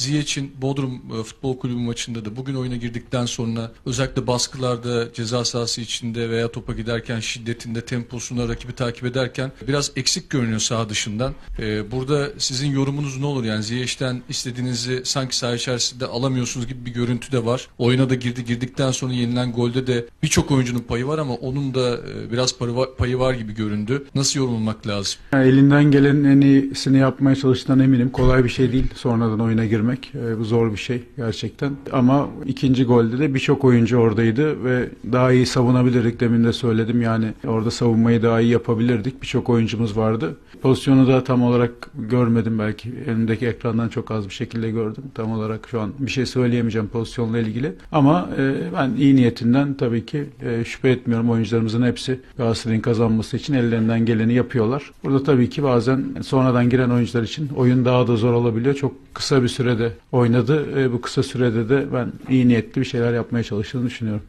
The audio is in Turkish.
Ziyech'in Bodrum e, Futbol Kulübü maçında da bugün oyuna girdikten sonra özellikle baskılarda ceza sahası içinde veya topa giderken şiddetinde temposunda rakibi takip ederken biraz eksik görünüyor saha dışından. E, burada sizin yorumunuz ne olur? Yani Ziyech'ten istediğinizi sanki saha içerisinde alamıyorsunuz gibi bir görüntü de var. Oyuna da girdi girdikten sonra yenilen golde de birçok oyuncunun payı var ama onun da e, biraz payı var gibi göründü. Nasıl yorumlamak lazım? Yani elinden gelenin en iyisini yapmaya çalıştığından eminim. Kolay bir şey değil sonradan oyuna girmek. Ee, bu zor bir şey gerçekten. Ama ikinci golde de birçok oyuncu oradaydı ve daha iyi savunabilirdik. Demin de söyledim yani orada savunmayı daha iyi yapabilirdik. Birçok oyuncumuz vardı. Pozisyonu da tam olarak görmedim belki. Elimdeki ekrandan çok az bir şekilde gördüm. Tam olarak şu an bir şey söyleyemeyeceğim pozisyonla ilgili. Ama e, ben iyi niyetinden tabii ki e, şüphe etmiyorum. Oyuncularımızın hepsi Galatasaray'ın kazanması için ellerinden geleni yapıyorlar. Burada tabii ki bazen sonradan giren oyuncular için oyun daha da zor olabiliyor. Çok kısa bir sürede oynadı. E, bu kısa sürede de ben iyi niyetli bir şeyler yapmaya çalıştığını düşünüyorum.